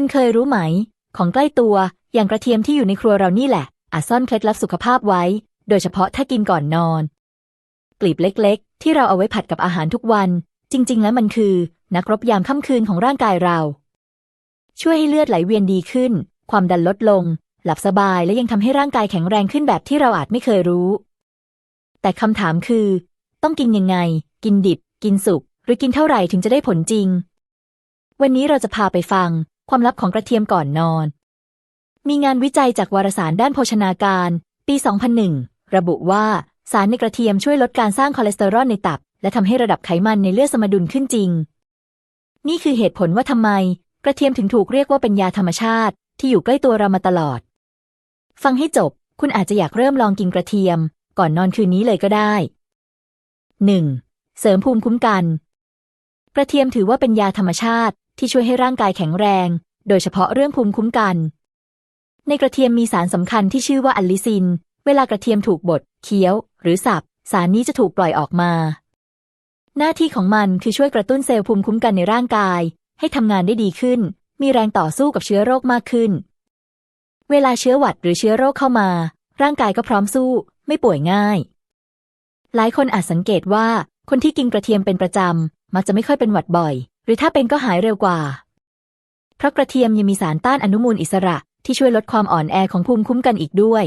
คุณเคยรู้ไหม ของใกล้ตัว อย่างกระเทียมที่อยู่ในครัวเรานี่แหละ อาจซ่อนเคล็ดลับสุขภาพไว้ โดยเฉพาะถ้ากินก่อนนอน กลีบเล็กๆ ที่เราเอาไว้ผัดกับอาหารทุกวัน จริง ๆ แล้วมันคือ นักรบยามค่ำคืนของร่างกายเรา ช่วยให้เลือดไหลเวียนดีขึ้น ความดันลดลง หลับสบายและยังทำให้ร่างกายแข็งแรงขึ้นแบบที่เราอาจไม่เคยรู้ แต่คำถามคือ ต้องกินยังไง กินดิบ กินสุกหรือกินเท่าไหร่ถึงจะได้ผลจริงวันนี้เราจะพาไปฟัง ความลับของกระเทียมก่อนนอน มีงานวิจัยจากวารสารด้านโภชนาการ ปี 2001 ระบุว่าสารในกระเทียมช่วยลดการสร้างคอเลสเตอรอลในตับ และทำให้ระดับไขมันในเลือดสมดุลขึ้นจริง นี่คือเหตุผลว่าทำไม กระเทียมถึงถูกเรียกว่าเป็นยาธรรมชาติ ที่อยู่ใกล้ตัวเรามาตลอด ฟังให้จบ คุณอาจจะอยากเริ่มลองกินกระเทียม ก่อนนอนคืนนี้เลยก็ได้ 1. เสริมภูมิคุ้มกัน กระเทียมถือว่าเป็นยาธรรมชาติ ที่ช่วยให้ร่างกายแข็งแรง โดยเฉพาะเรื่องภูมิคุ้มกัน ในกระเทียมมีสารสำคัญที่ชื่อว่าอัลลิซิน เวลากระเทียมถูกบด เคี้ยว หรือสับ สารนี้จะถูกปล่อยออกมา หน้าที่ของมันคือช่วยกระตุ้นเซลล์ภูมิคุ้มกันในร่างกาย ให้ทำงานได้ดีขึ้น มีแรงต่อสู้กับเชื้อโรคมากขึ้น เวลาเชื้อหวัดหรือเชื้อโรคเข้ามา ร่างกายก็พร้อมสู้ ไม่ป่วยง่าย หลายคนอาจสังเกตว่าคนที่กินกระเทียมเป็นประจำ มักจะไม่ค่อยเป็นหวัดบ่อย รือถ้าเป็นก็หายเร็วกว่า เพราะกระเทียมยังมีสารต้านอนุมูลอิสระที่ช่วยลดความอ่อนแอของภูมิคุ้มกันอีกด้วย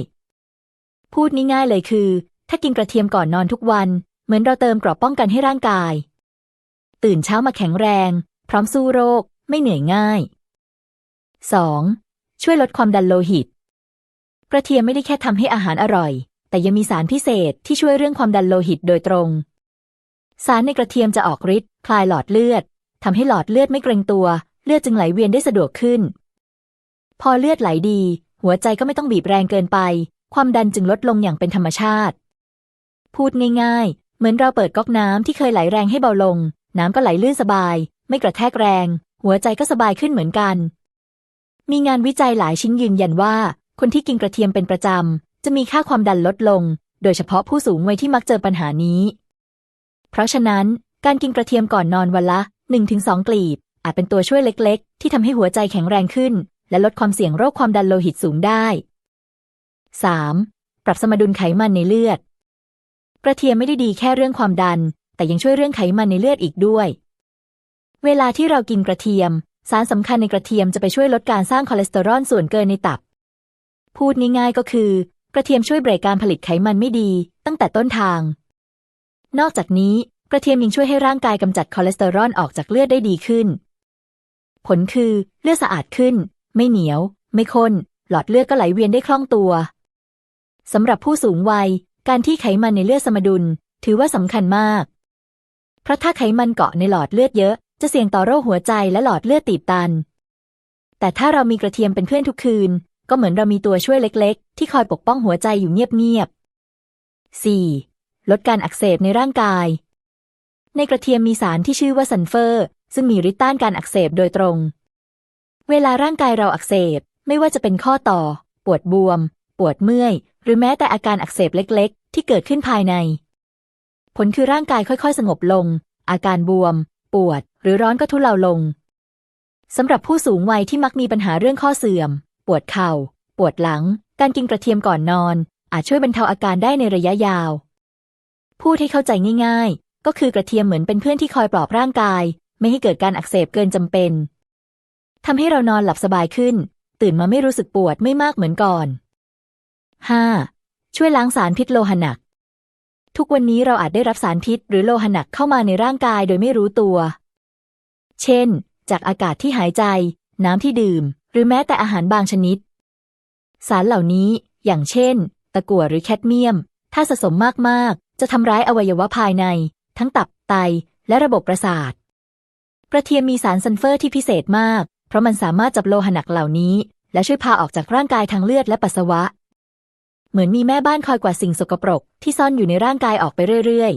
พูดง่ายๆเลยคือ ถ้ากินกระเทียมก่อนนอนทุกวัน เหมือนเราเติมเกราะป้องกันให้ร่างกาย ตื่นเช้ามาแข็งแรง พร้อมสู้โรค ไม่เหนื่อยง่าย 2. ช่วยลดความดันโลหิต กระเทียมไม่ได้แค่ทำให้อาหารอร่อย แต่ยังมีสารพิเศษที่ช่วยเรื่องความดันโลหิตโดยตรง สารในกระเทียมจะออกฤทธิ์คลายหลอดเลือด ทำให้หลอดเลือดไม่เกรงตัว เลือดจึงไหลเวียนได้สะดวกขึ้น พอเลือดไหลดี หัวใจก็ไม่ต้องบีบแรงเกินไป ความดันจึงลดลงอย่างเป็นธรรมชาติ พูดง่ายๆ เหมือนเราเปิดก๊อกน้ำที่เคยไหลแรงให้เบาลง น้ำก็ไหลลื่นสบาย ไม่กระแทกแรง หัวใจก็สบายขึ้นเหมือนกัน มีงานวิจัยหลายชิ้นยืนยันว่า คนที่กินกระเทียมเป็นประจำจะมีค่าความดันลดลง โดยเฉพาะผู้สูงวัยที่มักเจอปัญหานี้ เพราะฉะนั้นการกินกระเทียมก่อนนอนวันละ 1-2 กลีบ อาจเป็นตัวช่วยเล็กๆ ที่ทำให้หัวใจแข็งแรงขึ้น และลดความเสี่ยงโรคความดันโลหิตสูงได้ 3. ปรับสมดุลไขมันในเลือด กระเทียมไม่ได้ดีแค่เรื่องความดัน แต่ยังช่วยเรื่องไขมันในเลือดอีกด้วย เวลาที่เรากินกระเทียม สารสำคัญในกระเทียมจะไปช่วยลดการสร้างคอเลสเตอรอลส่วนเกินในตับ พูดง่ายๆก็คือ กระเทียมช่วยเบรกการผลิตไขมันไม่ดี ตั้งแต่ต้นทาง นอกจากนี้ กระเทียมยังช่วยให้ร่างกายกำจัดคอเลสเตอรอลออกจากเลือดได้ดีขึ้น ผลคือเลือดสะอาดขึ้น ไม่เหนียว ไม่ข้น หลอดเลือดก็ไหลเวียนได้คล่องตัวสำหรับผู้สูงวัย การที่ไขมันในเลือดสมดุล ถือว่าสำคัญมาก เพราะถ้าไขมันเกาะในหลอดเลือดเยอะ จะเสี่ยงต่อโรคหัวใจและหลอดเลือดตีบตัน แต่ถ้าเรามีกระเทียมเป็นเพื่อนทุกคืน ก็เหมือนเรามีตัวช่วยเล็ก ๆ ที่คอยปกป้องหัวใจอยู่เงียบๆ 4. ลดการอักเสบในร่างกาย ในกระเทียมมีสารที่ชื่อว่าซัลเฟอร์ ซึ่งมีฤทธิ์ต้านการอักเสบโดยตรง เวลาร่างกายเราอักเสบ ไม่ว่าจะเป็นข้อต่อ ปวดบวม ปวดเมื่อย หรือแม้แต่อาการอักเสบเล็ก ๆ ที่เกิดขึ้นภายใน ผลคือร่างกายค่อย ๆ สงบลง อาการบวม ปวด หรือร้อนก็ทุเลาลงสำหรับผู้สูงวัยที่มักมีปัญหาเรื่องข้อเสื่อม ปวดเข่า ปวดหลัง การกินกระเทียมก่อนนอน อาจช่วยบรรเทาอาการได้ในระยะยาว พูดให้เข้าใจง่ายๆ ก็คือกระเทียมเหมือนเป็นเพื่อนที่คอยปลอบร่างกาย ไม่ให้เกิดการอักเสบเกินจำเป็นทำให้เรานอนหลับสบายขึ้น ตื่นมาไม่รู้สึกปวดไม่มากเหมือนก่อน 5. ช่วยล้างสารพิษโลหะหนัก ทุกวันนี้เราอาจได้รับสารพิษหรือโลหะหนักเข้ามาในร่างกายโดยไม่รู้ตัว เช่น จากอากาศที่หายใจ น้ำที่ดื่ม หรือแม้แต่อาหารบางชนิด สารเหล่านี้ อย่างเช่น ตะกั่วหรือแคดเมียม ถ้าสะสมมากๆ จะทำร้ายอวัยวะภายใน ทั้งตับไตและระบบประสาท กระเทียมมีสารซัลเฟอร์ที่พิเศษมาก เพราะมันสามารถจับโลหะหนักเหล่านี้ และช่วยพาออกจากร่างกายทางเลือดและปัสสาวะ เหมือนมีแม่บ้านคอยกวาดสิ่งสกปรก ที่ซ่อนอยู่ในร่างกายออกไปเรื่อย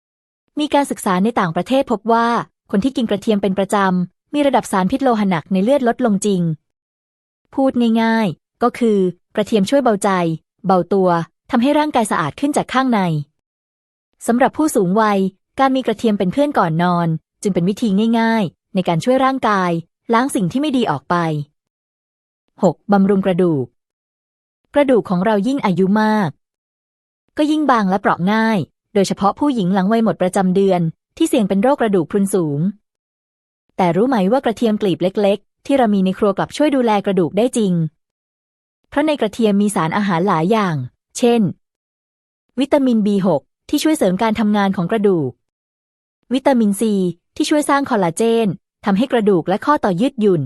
ๆ มีการศึกษาในต่างประเทศพบว่า คนที่กินกระเทียมเป็นประจำ มีระดับสารพิษโลหะหนักในเลือดลดลงจริง พูดง่ายๆ ก็คือกระเทียมช่วยเบาใจ เบาตัวทำให้ร่างกายสะอาดขึ้นจากข้างใน สำหรับผู้สูงวัย การมีกระเทียมเป็นเพื่อนก่อนนอน จึงเป็นวิธีง่าย ๆ ในการช่วยร่างกาย ล้างสิ่งที่ไม่ดีออกไป 6. บำรุงกระดูก กระดูกของเรายิ่งอายุมาก ก็ยิ่งบางและเปราะง่าย โดยเฉพาะผู้หญิงหลังวัยหมดประจำเดือน ที่เสี่ยงเป็นโรคกระดูกพรุนสูง แต่รู้ไหมว่ากระเทียมกลีบเล็ก ๆ ที่เรามีในครัวกลับช่วยดูแลกระดูกได้จริง เพราะในกระเทียมมีสารอาหารหลายอย่าง เช่น วิตามิน B6 ที่ช่วยเสริมการทำงานของกระดูก วิตามินซี ที่ช่วยสร้างคอลลาเจนทำให้กระดูกและข้อต่อยืดหยุ่น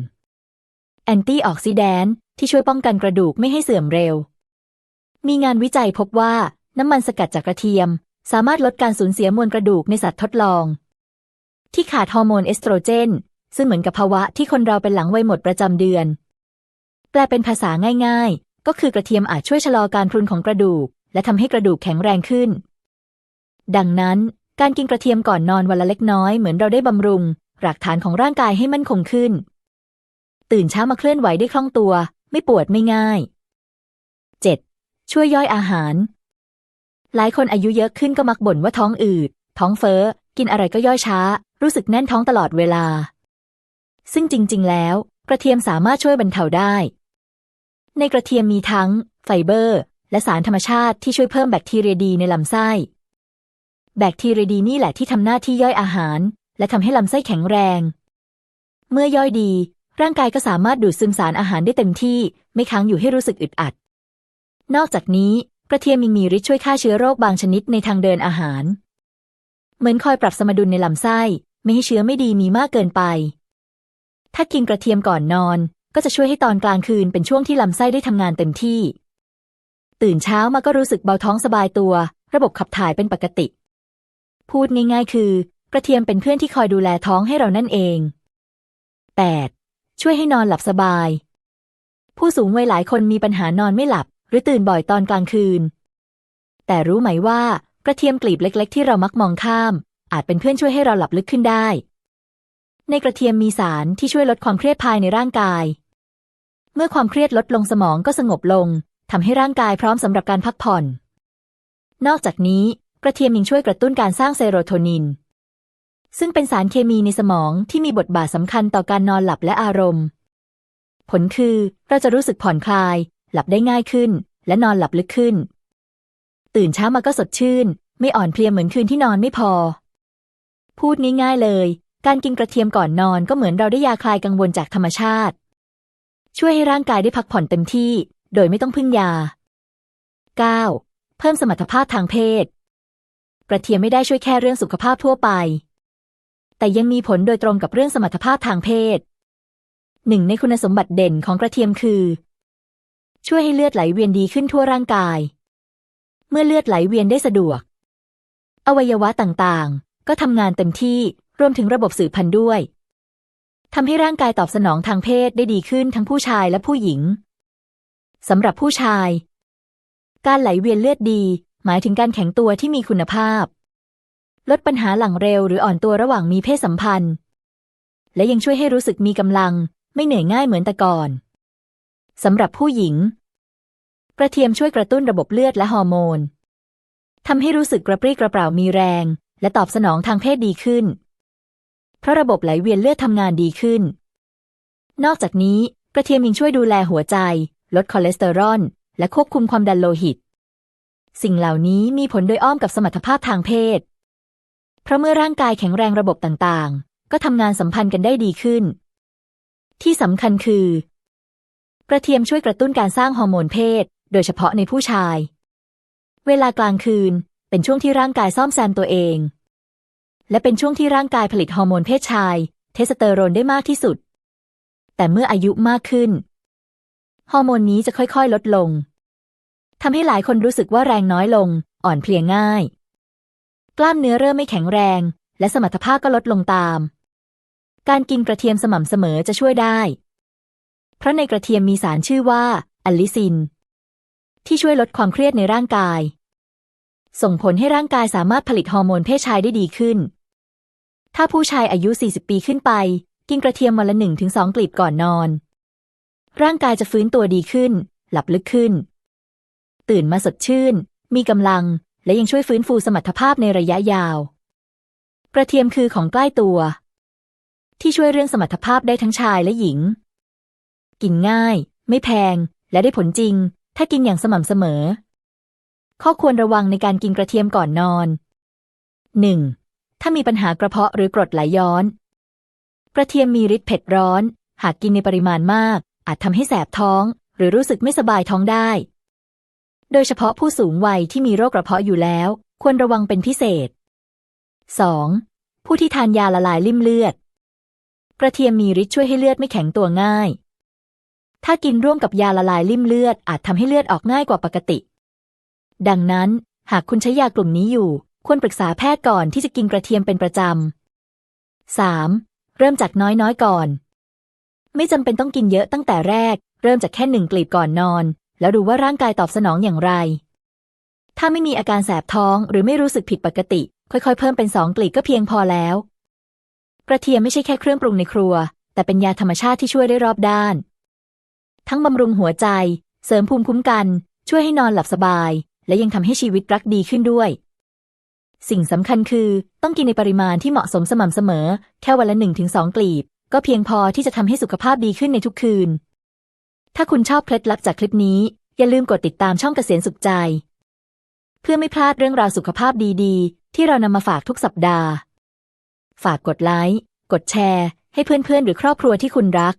แอนตี้ออกซิแดนต์ที่ช่วยป้องกันกระดูกไม่ให้เสื่อมเร็ว มีงานวิจัยพบว่าน้ำมันสกัดจากกระเทียม สามารถลดการสูญเสียมวลกระดูกในสัตว์ทดลอง ที่ขาดฮอร์โมนเอสโตรเจน ซึ่งเหมือนกับภาวะที่คนเราเป็นหลังวัยหมดประจำเดือน แปลเป็นภาษาง่าย ๆ ก็คือกระเทียมอาจช่วยชะลอการพรุนของกระดูก และทำให้กระดูกแข็งแรงขึ้น ดังนั้นการกินกระเทียมก่อนนอนวันละเล็กน้อยเหมือนเราได้บำรุงรากฐานของร่างกายให้มั่นคงขึ้น ตื่นเช้ามาเคลื่อนไหวได้คล่องตัว ไม่ปวดไม่ง่าย 7. ช่วยย่อยอาหาร หลายคนอายุเยอะขึ้นก็มักบ่นว่าท้องอืด ท้องเฟ้อ กินอะไรก็ย่อยช้า รู้สึกแน่นท้องตลอดเวลา ซึ่งจริง ๆ แล้ว กระเทียมสามารถช่วยบรรเทาได้ ในกระเทียมมีทั้ง ไฟเบอร์ และสารธรรมชาติที่ช่วยเพิ่มแบคทีเรียดีในลำไส้ แบคทีเรียดีนี่แหละที่ทำหน้าที่ย่อยอาหาร และทำให้ลำไส้แข็งแรง เมื่อย่อยดี ร่างกายก็สามารถดูดซึมสารอาหารได้เต็มที่ ไม่ค้างอยู่ให้รู้สึกอึดอัด นอกจากนี้กระเทียมยังมีฤทธิ์ช่วยฆ่าเชื้อโรคบางชนิดในทางเดินอาหาร เหมือนคอยปรับสมดุลในลำไส้ ไม่ให้เชื้อไม่ดีมีมากเกินไป ถ้ากินกระเทียมก่อนนอน ก็จะช่วยให้ตอนกลางคืนเป็นช่วงที่ลำไส้ได้ทำงานเต็มที่ ตื่นเช้ามาก็รู้สึกเบาท้องสบายตัว ระบบขับถ่ายเป็นปกติ พูดง่ายๆคือกระเทียมเป็นเพื่อนที่คอยดูแลท้องให้เรานั่นเอง 8. ช่วยให้นอนหลับสบาย ผู้สูงวัยหลายคนมีปัญหานอนไม่หลับ หรือตื่นบ่อยตอนกลางคืน แต่รู้ไหมว่ากระเทียมกลีบเล็ก ๆ ที่เรามักมองข้าม อาจเป็นเพื่อนช่วยให้เราหลับลึกขึ้นได้ ในกระเทียมมีสารที่ช่วยลดความเครียดภายในร่างกาย เมื่อความเครียดลดลงสมองก็สงบลงทำให้ร่างกายพร้อมสำหรับการพักผ่อน นอกจากนี้ กระเทียมยังช่วยกระตุ้นการสร้างเซโรโทนิน ซึ่งเป็นสารเคมีในสมองที่มีบทบาทสำคัญต่อการนอนหลับและอารมณ์ ผลคือเราจะรู้สึกผ่อนคลาย หลับได้ง่ายขึ้น และนอนหลับลึกขึ้น ตื่นเช้ามาก็สดชื่น ไม่อ่อนเพลียเหมือนคืนที่นอนไม่พอ พูดง่ายๆเลย การกินกระเทียมก่อนนอนก็เหมือนเราได้ยาคลายกังวลจากธรรมชาติ ช่วยให้ร่างกายได้พักผ่อนเต็มที่ โดยไม่ต้องพึ่งยา 9. เพิ่มสมรรถภาพทางเพศ กระเทียมไม่ได้ช่วยแค่เรื่องสุขภาพทั่วไป แต่ยังมีผลโดยตรงกับเรื่องสมรรถภาพทางเพศ หนึ่งในคุณสมบัติเด่นของกระเทียมคือ ช่วยให้เลือดไหลเวียนดีขึ้นทั่วร่างกาย เมื่อเลือดไหลเวียนได้สะดวก อวัยวะต่างๆ ก็ทำงานเต็มที่รวมถึงระบบสืบพันธุ์ด้วยทำให้ร่างกายตอบสนองทางเพศได้ดีขึ้นทั้งผู้ชายและผู้หญิงสำหรับผู้ชาย การไหลเวียนเลือดดี หมายถึงการแข็งตัวที่มีคุณภาพ ลดปัญหาหลังเร็วหรืออ่อนตัวระหว่างมีเพศสัมพันธ์ และยังช่วยให้รู้สึกมีกำลัง ไม่เหนื่อยง่ายเหมือนแต่ก่อนสำหรับผู้หญิง กระเทียมช่วยกระตุ้นระบบเลือดและฮอร์โมนทำให้รู้สึกกระปรี้กระเปร่ามีแรง และตอบสนองทางเพศดีขึ้น เพราะระบบไหลเวียนเลือดทำงานดีขึ้น นอกจากนี้กระเทียมยังช่วยดูแลหัวใจ ลดคอเลสเตอรอลและควบคุมความดันโลหิต สิ่งเหล่านี้มีผลโดยอ้อมกับสมรรถภาพทางเพศ เพราะเมื่อร่างกายแข็งแรงระบบต่างๆ ก็ทำงานสัมพันธ์กันได้ดีขึ้น ที่สำคัญคือ กระเทียมช่วยกระตุ้นการสร้างฮอร์โมนเพศ โดยเฉพาะในผู้ชาย เวลากลางคืนเป็นช่วงที่ร่างกายซ่อมแซมตัวเอง และเป็นช่วงที่ร่างกายผลิตฮอร์โมนเพศชาย เทสโทสเตอโรนได้มากที่สุด แต่เมื่ออายุมากขึ้น ฮอร์โมนนี้จะค่อยๆ ลดลง ทำให้หลายคนรู้สึกว่าแรงน้อยลง อ่อนเพลียง่าย กล้ามเนื้อเริ่มไม่แข็งแรง และสมรรถภาพก็ลดลงตาม การกินกระเทียมสม่ำเสมอจะช่วยได้ เพราะในกระเทียมมีสารชื่อว่าอัลลิซิน ที่ช่วยลดความเครียดในร่างกาย ส่งผลให้ร่างกายสามารถผลิตฮอร์โมนเพศชายได้ดีขึ้น ถ้าผู้ชายอายุ 40 ปีขึ้นไป กินกระเทียมวันละ1-2 กลีบก่อนนอน ร่างกายจะฟื้นตัวดีขึ้น หลับลึกขึ้น ตื่นมาสดชื่น มีกำลัง และยังช่วยฟื้นฟูสมรรถภาพในระยะยาว กระเทียมคือของใกล้ตัว ที่ช่วยเรื่องสมรรถภาพได้ทั้งชายและหญิง กินง่าย ไม่แพง และได้ผลจริง ถ้ากินอย่างสม่ำเสมอ ข้อควรระวังในการกินกระเทียมก่อนนอน 1. ถ้ามีปัญหากระเพาะหรือกรดไหลย้อน กระเทียมมีฤทธิ์เผ็ดร้อน หากกินในปริมาณมาก อาจทำให้แสบท้อง หรือรู้สึกไม่สบายท้องได้ โดยเฉพาะผู้สูงวัยที่มีโรคกระเพาะอยู่แล้ว ควรระวังเป็นพิเศษ 2. ผู้ที่ทานยาละลายลิ่มเลือด กระเทียมมีฤทธิ์ช่วยให้เลือดไม่แข็งตัวง่าย ถ้ากินร่วมกับยาละลายลิ่มเลือดอาจทำให้เลือดออกง่ายกว่าปกติ ดังนั้น หากคุณใช้ยากลุ่มนี้อยู่ ควรปรึกษาแพทย์ก่อนที่จะกินกระเทียมเป็นประจำ 3. เริ่มจากน้อยๆก่อน ไม่จำเป็นต้องกินเยอะตั้งแต่แรก เริ่มจากแค่หนึ่งกลีบก่อนนอน แล้วดูว่าร่างกายตอบสนองอย่างไร ถ้าไม่มีอาการแสบท้องหรือไม่รู้สึกผิดปกติ ค่อยๆ เพิ่มเป็นสองกลีบก็เพียงพอแล้ว กระเทียมไม่ใช่แค่เครื่องปรุงในครัว แต่เป็นยาธรรมชาติที่ช่วยได้รอบด้าน ทั้งบำรุงหัวใจ เสริมภูมิคุ้มกัน ช่วยให้นอนหลับสบาย และยังทำให้ชีวิตรักดีขึ้นด้วยสิ่งสำคัญคือต้องกินในปริมาณที่เหมาะสมสม่ำเสมอ แค่วันละหนึ่งถึงสองกลีบ ก็เพียงพอที่จะทำให้สุขภาพดีขึ้นในทุกคืน ถ้าคุณชอบเคล็ดลับจากคลิปนี้ อย่าลืมกดติดตามช่องเกษียณสุขใจ เพื่อไม่พลาดเรื่องราวสุขภาพดีๆ ที่เรานำมาฝากทุกสัปดาห์ ฝากกดไลค์กดแชร์ ให้เพื่อนๆ หรือครอบครัวที่คุณรัก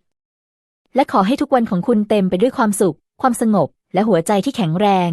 และขอให้ทุกวันของคุณเต็มไปด้วยความสุข ความสงบ และหัวใจที่แข็งแรง